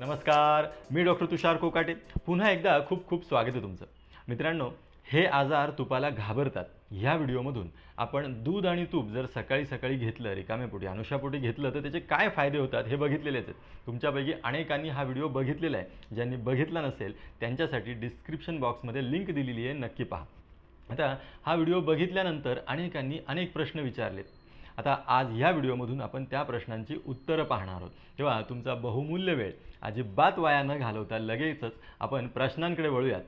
नमस्कार मी डॉक्टर तुषार कोकाटे. पुन्हा एकदा खूप खूप स्वागत आहे तुमचं. मित्रांनो हे आजार तुपाला घाबरतात. ह्या व्हिडिओमधून आपण दूध आणि तूप जर सकाळी सकाळी घेतलं रिकामेपोटी अनुषापोटी घेतलं तर त्याचे काय फायदे होतात हे बघितलेलेच आहेत. तुमच्यापैकी अनेकांनी हा व्हिडिओ बघितलेला आहे. ज्यांनी बघितला नसेल त्यांच्यासाठी डिस्क्रिप्शन बॉक्समध्ये लिंक दिलेली आहे नक्की पहा. आता हा व्हिडिओ बघितल्यानंतर अनेकांनी अनेक प्रश्न विचारलेत. आता आज ह्या व्हिडिओमधून आपण त्या प्रश्नांची उत्तरं पाहणार आहोत. तेव्हा तुमचा बहुमूल्य वेळ अजिबात वाया न घालवता लगेचच आपण प्रश्नांकडे वळूयात.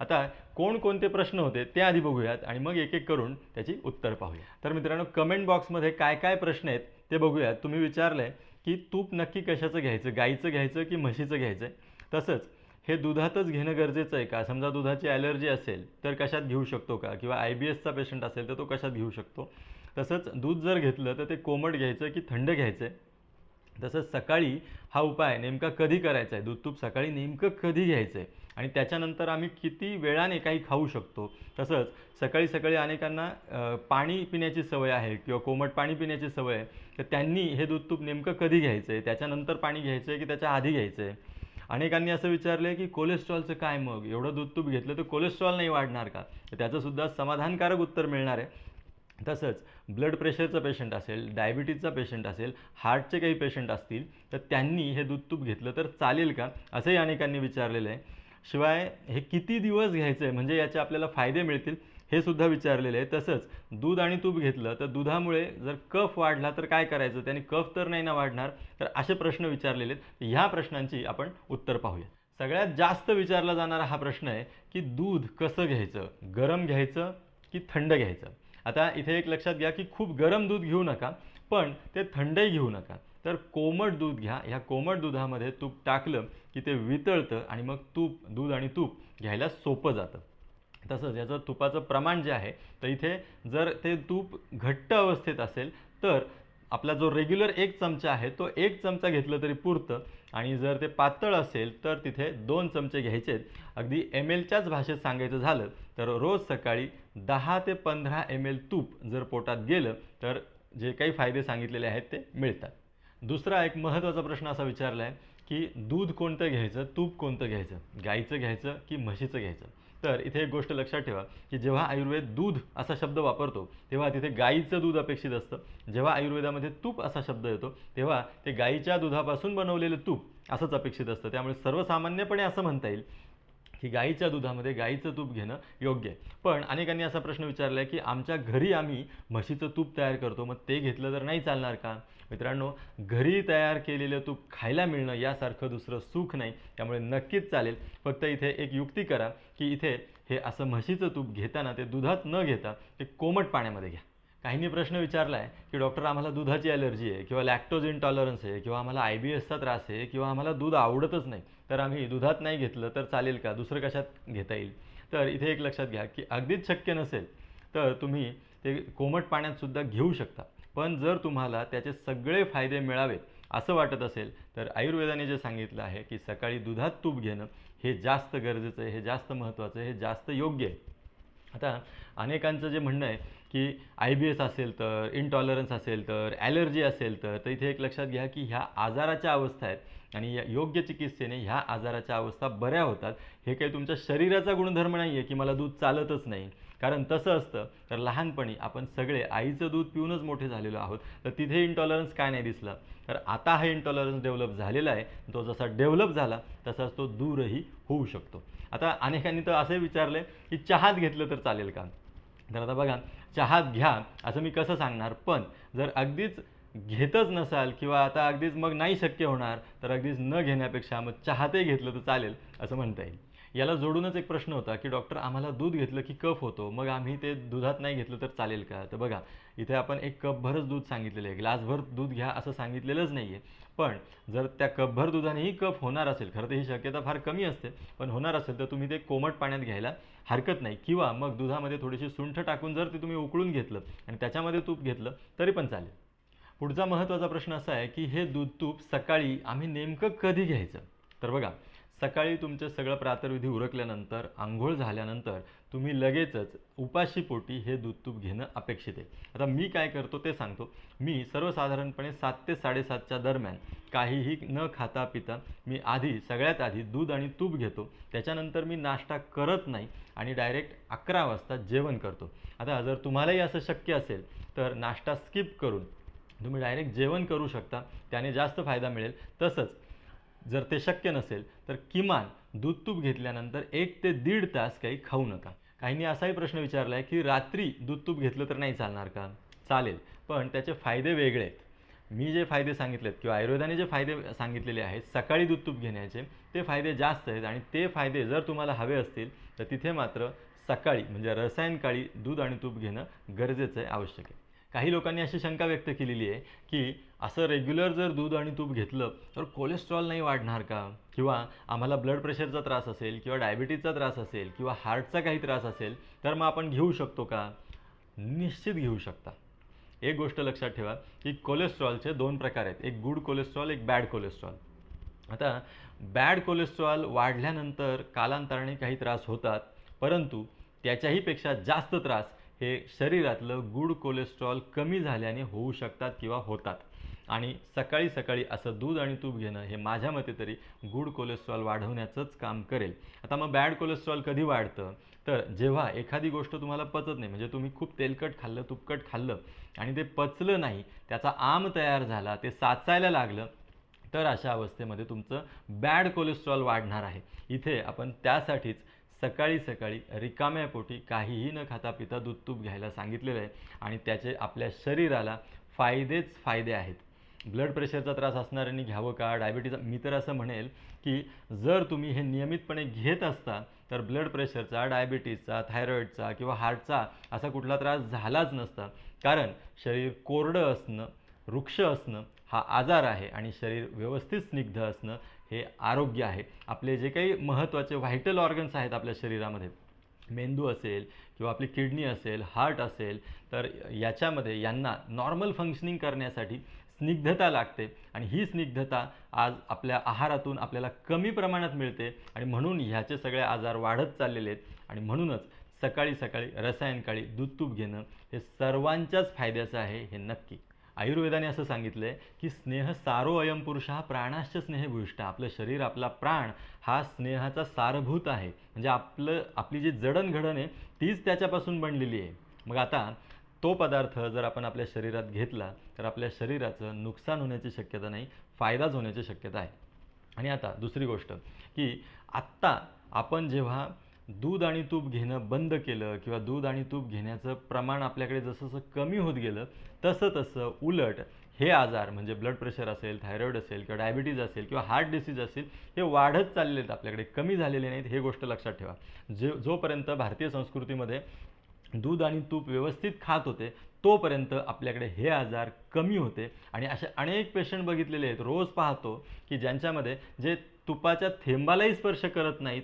आता कोणकोणते प्रश्न होते ते आधी बघूयात आणि मग एक एक करून त्याची उत्तर पाहूया तर मित्रांनो कमेंट बॉक्समध्ये काय काय प्रश्न आहेत ते बघूयात. तुम्ही विचारलंय की तूप नक्की कशाचं घ्यायचं? गाईचं घ्यायचं की म्हशीचं घ्यायचं आहे तसंच हे दुधातच घेणं गरजेचं आहे का? समजा दुधाची ॲलर्जी असेल तर कशात घेऊ शकतो का? किंवा आय बी एसचा पेशंट असेल तर तो कशात घेऊ शकतो? तसंच दूध जर घेतलं तर ते कोमट घ्यायचं की थंड घ्यायचं. आहे तसंच सकाळी हा उपाय नेमका कधी करायचा आहे? दूध तूप सकाळी नेमकं कधी घ्यायचं आहे आणि त्याच्यानंतर आम्ही किती वेळाने काही खाऊ शकतो? तसंच सकाळी सकाळी अनेकांना पाणी पिण्याची सवय आहे किंवा कोमट पाणी पिण्याची सवय आहे. तर त्यांनी हे दूध तूप नेमकं कधी घ्यायचं आहे त्याच्यानंतर पाणी घ्यायचं आहे की त्याच्या आधी घ्यायचं आहे अनेकांनी असं विचारलं की कोलेस्ट्रॉलचं काय मग? एवढं दूध तूप घेतलं तर कोलेस्ट्रॉल नाही वाढणार का? तर त्याचंसुद्धा समाधानकारक उत्तर मिळणार आहे. तसंच ब्लड प्रेशरचं पेशंट असेल डायबिटीजचा पेशंट असेल हार्टचे काही पेशंट असतील तर त्यांनी हे दूध तूप घेतलं तर चालेल का? असंही अनेकांनी विचारलेलं आहे. शिवाय हे किती दिवस घ्यायचं आहे म्हणजे याचे आपल्याला फायदे मिळतील हे सुद्धा विचारलेलं आहे. तसंच दूध आणि तूप घेतलं तर दुधामुळे जर कफ वाढला तर काय करायचं? त्याने कफ तर नाही ना वाढणार? तर असे प्रश्न विचारलेले आहेत. ह्या प्रश्नांची आपण उत्तर पाहूया सगळ्यात जास्त विचारला जाणारा हा प्रश्न आहे की दूध कसं घ्यायचं? गरम घ्यायचं की थंड घ्यायचं? आता इथे एक लक्षात घ्या की खूप गरम दूध घेऊ नका पण ते थंडही घेऊ नका. तर कोमट दूध घ्या. ह्या कोमट दुधामध्ये तूप टाकलं की ते वितळतं आणि मग तूप दूध आणि तूप घ्यायला सोपं जातं. तसंच याचं तुपाचं प्रमाण जे आहे तर इथे जर ते तूप घट्ट अवस्थेत असेल तर आपला जो रेग्युलर एक चमचा आहे तो एक चमचा घेतलं तरी पुरतं. आणि जर ते पातळ असेल तर तिथे दोन चमचे घ्यायचे अगदी एम एलच्याच भाषेत सांगायचं झालं तर रोज सकाळी दहा ते पंधरा एम एल तूप जर पोटात गेलं तर जे काही फायदे सांगितलेले आहेत ते मिळतात. दुसरा एक महत्त्वाचा प्रश्न असा विचारला आहे की दूध कोणतं घ्यायचं तूप कोणतं घ्यायचं गाईचं घ्यायचं की म्हशीचं घ्यायचं? तर इथे एक गोष्ट लक्षात ठेवा की जेव्हा आयुर्वेद दूध असा शब्द वापरतो तेव्हा तिथे गाईचं दूध अपेक्षित असतं. जेव्हा आयुर्वेदामध्ये तूप असा शब्द येतो तेव्हा ते गाईच्या दुधापासून बनवलेलं तूप असंच अपेक्षित असतं. त्यामुळे सर्वसामान्यपणे असं म्हणता येईल की गाईच्या दुधामध्ये गाईचं तूप घेणं योग्य आहे. पण अनेकांनी असा प्रश्न विचारला आहे की आमच्या घरी आम्ही म्हशीचं तूप तयार करतो मग ते घेतलं तर नाही चालणार का? मित्रांनो घरी तयार केलेलं तूप खायला मिळणं यासारखं दुसरं सुख नाही त्यामुळे नक्कीच चालेल. फक्त इथे एक युक्ती करा की इथे हे असं म्हशीचं तूप घेताना ते दुधात न घेता ते कोमट पाण्यामध्ये घ्या. काहींनी प्रश्न विचारला आहे की डॉक्टर आम्हाला दुधाची ॲलर्जी आहे किंवा लॅक्टोज इंटॉलरन्स आहे किंवा आम्हाला आय बी एसचा त्रास आहे किंवा आम्हाला दूध आवडतच नाही तर आम्ही दुधात नाही घेतलं तर चालेल का? दुसरं कशात घेता येईल? तर इथे एक लक्षात घ्या की अगदीच शक्य नसेल तर तुम्ही ते कोमट पाण्यातसुद्धा घेऊ शकता. पण जर तुम्हाला त्याचे सगळे फायदे मिळावेत असं वाटत असेल तर आयुर्वेदाने जे सांगितलं आहे की सकाळी दुधात तूप घेणं हे जास्त गरजेचं आहे हे जास्त महत्त्वाचं आहे हे जास्त योग्य आहे. आता अनेकांचं जे म्हणणं आहे की आय बी एस असेल तर इंटॉलरन्स असेल तर ॲलर्जी असेल तर तर इथे एक लक्षात घ्या की ह्या आजाराच्या अवस्था आहेत आणि या योग्य चिकित्सेने ह्या आजाराच्या अवस्था बऱ्या होतात. हे काही तुमच्या शरीराचा गुणधर्म नाही आहे की मला दूध चालतच नाही. कारण तसं असतं तर लहानपणी आपण सगळे आईचं दूध पिऊनच मोठे झालेलो आहोत. तर तिथे इंटॉलरन्स काय नाही दिसला. तर आता हा इनटॉलरन्स डेव्हलप झालेला आहे. तो जसा डेव्हलप झाला तसाच तो दूरही होऊ शकतो. आता अनेकांनी तर असे विचारले की चहात घेतलं तर चालेल का? तर आता बघा चहात घ्या असं मी कसं सांगणार? पण जर अगदीच घेतच नसाल किंवा आता अगदीच मग नाही शक्य होणार तर अगदीच न घेण्यापेक्षा मग चहातही घेतलं तर चालेल असं म्हणता येईल. याला जोडूनच एक प्रश्न होता की डॉक्टर आम्हाला दूध घेतलं की कफ होतो मग आम्ही ते दुधात नाही घेतलं तर चालेल का? तर बघा इथे आपण एक कपभरच दूध सांगितलेलं आहे. ग्लासभर दूध घ्या असं सांगितलेलंच नाही आहे. पण जर त्या कपभर दुधानेही कफ होणार असेल खरं तर ही शक्यता फार कमी असते पण होणार असेल तर तुम्ही ते कोमट पाण्यात घ्यायला हरकत नाही. किंवा मग दुधामध्ये थोडीशी सुंठ टाकून जर ते तुम्ही उकळून घेतलं आणि त्याच्यामध्ये तूप घेतलं तरी पण चालेल. पुढचा महत्त्वाचा प्रश्न असा आहे की हे दूध तूप सकाळी आम्ही नेमकं कधी घ्यायचं? तर बघा सकाळी तुमचं सगळं प्रातर्विधी उरकल्यानंतर आंघोळ झाल्यानंतर तुम्ही लगेचच उपाशीपोटी हे दूध तूप घेणं अपेक्षित आहे. आता मी काय करतो ते सांगतो. मी सर्वसाधारणपणे सात ते साडेसातच्या दरम्यान काहीही न खाता पिता मी आधी सगळ्यात आधी दूध आणि तूप घेतो. त्याच्यानंतर मी नाश्ता करत नाही आणि डायरेक्ट अकरा वाजता जेवण करतो. आता जर तुम्हालाही असं शक्य असेल तर नाश्ता स्किप करून तुम्ही डायरेक्ट जेवण करू शकता. त्याने जास्त फायदा मिळेल. तसंच जर ते शक्य नसेल तर किमान दूध तूप घेतल्यानंतर एक ते दीड तास काही खाऊ नका. काहींनी असाही प्रश्न विचारला आहे की रात्री दूध तूप घेतलं तर नाही चालणार का? चालेल पण त्याचे फायदे वेगळे आहेत. मी जे फायदे सांगितलेत किंवा आयुर्वेदाने जे फायदे सांगितलेले आहेत सकाळी दूध तूप घेण्याचे ते फायदे जास्त आहेत आणि ते फायदे जर तुम्हाला हवे असतील तर तिथे मात्र सकाळी म्हणजे रसायनकाळी दूध आणि तूप घेणं गरजेचं आहे आवश्यक आहे. काही लोकांनी अशी शंका व्यक्त केलेली आहे की असं रेग्युलर जर दूध आणि तूप घेतलं तर कोलेस्ट्रॉल नाही वाढणार का? किंवा आम्हाला ब्लड प्रेशरचा त्रास असेल किंवा डायबिटीजचा त्रास असेल किंवा हार्टचा काही त्रास असेल तर मग आपण घेऊ शकतो का? निश्चित घेऊ शकता. एक गोष्ट लक्षात ठेवा की कोलेस्ट्रॉलचे दोन प्रकार आहेत. एक गुड कोलेस्ट्रॉल एक बॅड कोलेस्ट्रॉल आता बॅड कोलेस्ट्रॉल वाढल्यानंतर कालांतराने काही त्रास होतात परंतु त्याच्याहीपेक्षा जास्त त्रास हे शरीरातलं गुड कोलेस्ट्रॉल कमी झाल्याने होऊ शकतात किंवा होतात. आणि सकाळी सकाळी असं दूध आणि तूप घेणं हे माझ्या मते तरी गुड कोलेस्ट्रॉल वाढवण्याचंच काम करेल. आता मग बॅड कोलेस्ट्रॉल कधी वाढतं? तर जेव्हा एखादी गोष्ट तुम्हाला पचत नाही म्हणजे तुम्ही खूप तेलकट खाल्लं तुपकट खाल्लं आणि ते पचलं नाही त्याचा आम तयार झाला ते साचायला लागलं तर अशा अवस्थेमध्ये तुमचं बॅड कोलेस्ट्रॉल वाढणार आहे. इथे आपण त्यासाठीच सकाळी सकाळी रिकाम्या पोटी काहीही न खाता पिता दूध तूप घ्यायला सांगितलेलं आहे आणि त्याचे आपल्या शरीराला फायदेच फायदे आहेत. ब्लड प्रेशरचा त्रास असणाऱ्यांनी घ्यावं का? डायबिटीज मी तर असं म्हणेल की जर तुम्ही हे नियमितपणे घेत असता तर ब्लड प्रेशरचा डायबिटीजचा थायरॉईडचा किंवा हार्टचा असा कुठला त्रास झालाच नसता. कारण शरीर कोरडं असणं वृक्ष असणं हा आजार आहे आणि शरीर व्यवस्थित स्निग्ध असणं हे आरोग्य आहे. आपले जे काही महत्त्वाचे व्हायटल ऑर्गन्स आहेत आपल्या शरीरामध्ये मेंदू असेल किंवा आपली किडनी असेल हार्ट असेल तर याच्यामध्ये यांना नॉर्मल फंक्शनिंग करण्यासाठी स्निग्धता लागते आणि ही स्निग्धता आज आपल्या आहारातून आपल्याला कमी प्रमाणात मिळते आणि म्हणून ह्याचे सगळे आजार वाढत चाललेले आहेत आणि म्हणूनच सकाळी सकाळी रसायनकाळी दूध तूप घेणं हे सर्वांच्याच फायद्याचं आहे हे नक्की. आयुर्वेदाने असं सांगितलं आहे की स्नेह सारो अयम पुरुष हा प्राणाश्च स्नेहभूष्ट. आपलं शरीर आपला प्राण हा स्नेहाचा सारभूत आहे. म्हणजे आपलं आपली जी जडणघडण आहे तीच त्याच्यापासून बनलेली आहे. मग आता तो पदार्थ जर आपण आपल्या शरीरात घेतला तर आपल्या शरीराचं नुकसान होण्याची शक्यता नाही फायदाच होण्याची शक्यता आहे. आणि आता दुसरी गोष्ट की आत्ता आपण जेव्हा दूध आणि तूप घेणं बंद केलं किंवा दूध आणि तूप घेण्याचं प्रमाण आपल्याकडे जसं जसं कमी होत गेलं तसं तसं उलट हे आजार म्हणजे ब्लड प्रेशर असेल थायरॉईड असेल किंवा डायबिटीज असेल किंवा हार्ट डिसीज असेल हे वाढत चाललेले आहेत आपल्याकडे कमी झालेले नाहीत हे गोष्ट लक्षात ठेवा. जे जोपर्यंत भारतीय संस्कृतीमध्ये दूध आणि तूप व्यवस्थित खात होते तोपर्यंत आपल्याकडे हे आजार कमी होते. आणि असे अनेक पेशंट बघितलेले आहेत. रोज पाहतो की ज्यांच्यामध्ये जे तुपाच्या थेंबालाही स्पर्श करत नाहीत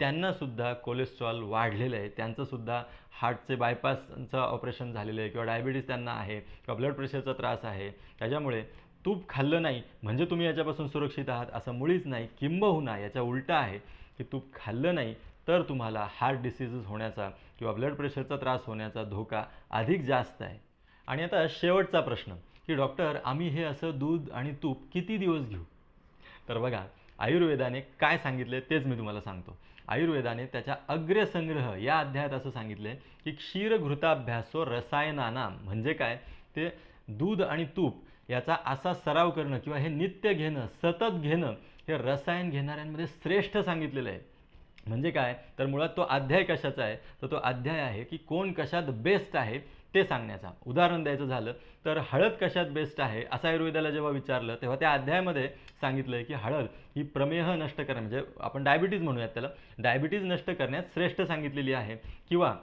त्यांनासुद्धा कोलेस्ट्रॉल वाढलेलं आहे. त्यांचंसुद्धा हार्टचे बायपासचं ऑपरेशन झालेलं आहे किंवा डायबिटीस त्यांना आहे किंवा ब्लड प्रेशरचा त्रास आहे. त्याच्यामुळे तूप खाल्लं नाही म्हणजे तुम्ही याच्यापासून सुरक्षित आहात असं मुळीच नाही किंबहुना याच्या उलटा आहे की तूप खाल्लं नाही तर तुम्हाला हार्ट डिसीजेस होण्याचा किंवा ब्लड प्रेशरचा त्रास होण्याचा धोका अधिक जास्त आहे. आणि आता शेवटचा प्रश्न की डॉक्टर आम्ही हे असं दूध आणि तूप किती दिवस घेऊ? तर बघा आयुर्वेदाने काय सांगितले तेच मी तुम्हाला सांगतो. आयुर्वेदाने त्याच्या अग्रसंग्रह या अध्यायात असं सांगितलं की क्षीरघृताभ्यासो रसायनाना म्हणजे काय? ते दूध आणि तूप याचा असा सराव करणं किंवा हे नित्य घेणं सतत घेणं हे रसायन घेणाऱ्यांमध्ये श्रेष्ठ सांगितलेलं आहे. म्हणजे काय? तर मुळात तो अध्याय कशाचा आहे? तर तो अध्याय आहे की कोण कशात बेस्ट आहे? ते सांगण्याचा. उदाहरण द्यायचं झालं तर हळद कशात बेस्ट आहे? असं आयुर्वेदाला जेव्हा विचारलं तेव्हा त्या अध्यायामध्ये सांगितलं आहे की हळद ही प्रमेह नष्ट करण्या म्हणजे आपण डायबिटीज म्हणूयात त्याला. डायबिटीज नष्ट करण्यात श्रेष्ठ सांगितलेली आहे. किंवा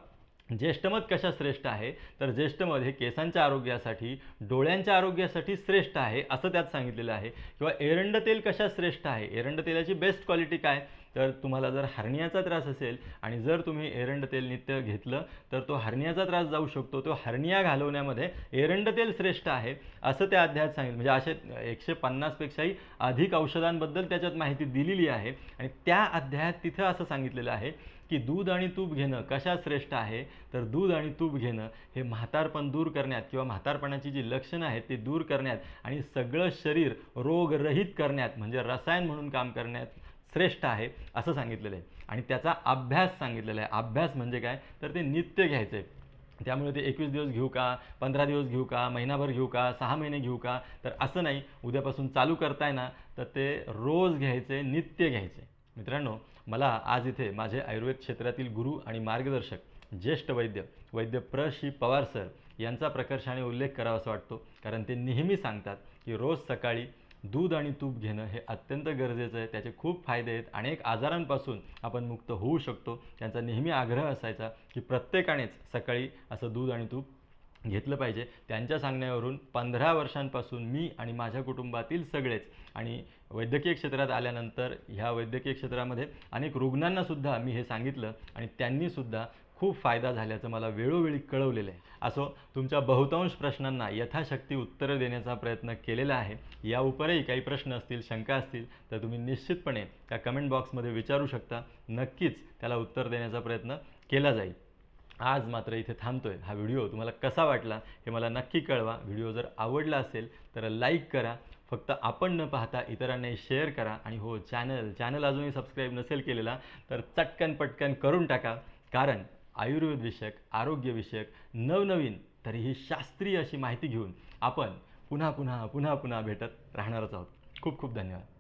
ज्येष्ठमध कशा श्रेष्ठ आहे? तर ज्येष्ठमध हे केसांच्या आरोग्यासाठी डोळ्यांच्या आरोग्यासाठी श्रेष्ठ आहे असं त्यात सांगितलेलं आहे. किंवा एरंड तेल कशा श्रेष्ठ आहे? एरंड तेलाची बेस्ट क्वालिटी काय? तर तुम्हाला जर हर्नियाचा त्रास असेल आणि जर तुम्ही एरंड तेल नित्य घेतलं तर तो हर्नियाचा त्रास जाऊ शकतो. तो हर्निया घालवण्यामध्ये एरंड तेल श्रेष्ठ आहे असं त्या अध्यायात सांगितलं. म्हणजे असे एकशे पन्नासपेक्षाही अधिक औषधांबद्दल त्याच्यात माहिती दिलेली आहे. आणि त्या अध्यायात तिथं असं सांगितलेलं आहे की दूध आणि तूप घेणं कशा श्रेष्ठ आहे? तर दूध आणि तूप घेणं हे म्हातारपण दूर करण्यात किंवा म्हातारपणाची जी लक्षणं आहेत ती दूर करण्यात आणि सगळं शरीर रोगरहित करण्यात म्हणजे रसायन म्हणून काम करण्यात श्रेष्ठ आहे असं सांगितलेलं आहे. आणि त्याचा अभ्यास सांगितलेला आहे. अभ्यास म्हणजे काय? तर ते नित्य घ्यायचं. आहे त्यामुळे ते एकवीस दिवस घेऊ का? पंधरा दिवस घेऊ का? महिनाभर घेऊ का? सहा महिने घेऊ का? तर असं नाही. उद्यापासून चालू करताय ना तर ते रोज घ्यायचे नित्य घ्यायचे. मित्रांनो मला आज इथे माझे आयुर्वेद क्षेत्रातील गुरु आणि मार्गदर्शक ज्येष्ठ वैद्य वैद्य प्र. श्री. पवार सर यांचा प्रकर्षाने उल्लेख करावा असं वाटतो. कारण ते नेहमी सांगतात की रोज सकाळी दूध आणि तूप घेणं हे अत्यंत गरजेचं आहे. त्याचे खूप फायदे आहेत अनेक आजारांपासून आपण मुक्त होऊ शकतो. त्यांचा नेहमी आग्रह असायचा की प्रत्येकानेच सकाळी असं दूध आणि तूप घेतलं पाहिजे. त्यांच्या सांगण्यावरून पंधरा वर्षांपासून मी आणि माझ्या कुटुंबातील सगळेच आणि वैद्यकीय क्षेत्रात आल्यानंतर ह्या वैद्यकीय क्षेत्रामध्ये अनेक रुग्णांनासुद्धा मी हे सांगितलं आणि त्यांनीसुद्धा खूप फायदा झाल्याचं मला वेळोवेळी कळवलेलं आहे. असो तुमच्या बहुतांश प्रश्नांना यथाशक्ती उत्तरं देण्याचा प्रयत्न केलेला आहे. या उपरही काही प्रश्न असतील शंका असतील तर तुम्ही निश्चितपणे त्या कमेंट बॉक्समध्ये विचारू शकता. नक्कीच त्याला उत्तर देण्याचा प्रयत्न केला जाईल. आज मात्र इथे थांबतोय. हा व्हिडिओ तुम्हाला कसा वाटला हे मला नक्की कळवा. व्हिडिओ जर आवडला असेल तर लाईक करा. फक्त आपण न पाहता इतरांनाही शेअर करा. आणि हो चॅनल चॅनल अजूनही सबस्क्राईब नसेल केलेला तर चटकन पटकन करून टाका. कारण आयुर्वेद विषयक आरोग्यविषयक नवनवीन तरीही शास्त्रीय अशी माहिती घेऊन आपण पुन्हा पुन्हा पुन्हा पुन्हा भेटत राहणारच आहोत. खूप खूप धन्यवाद.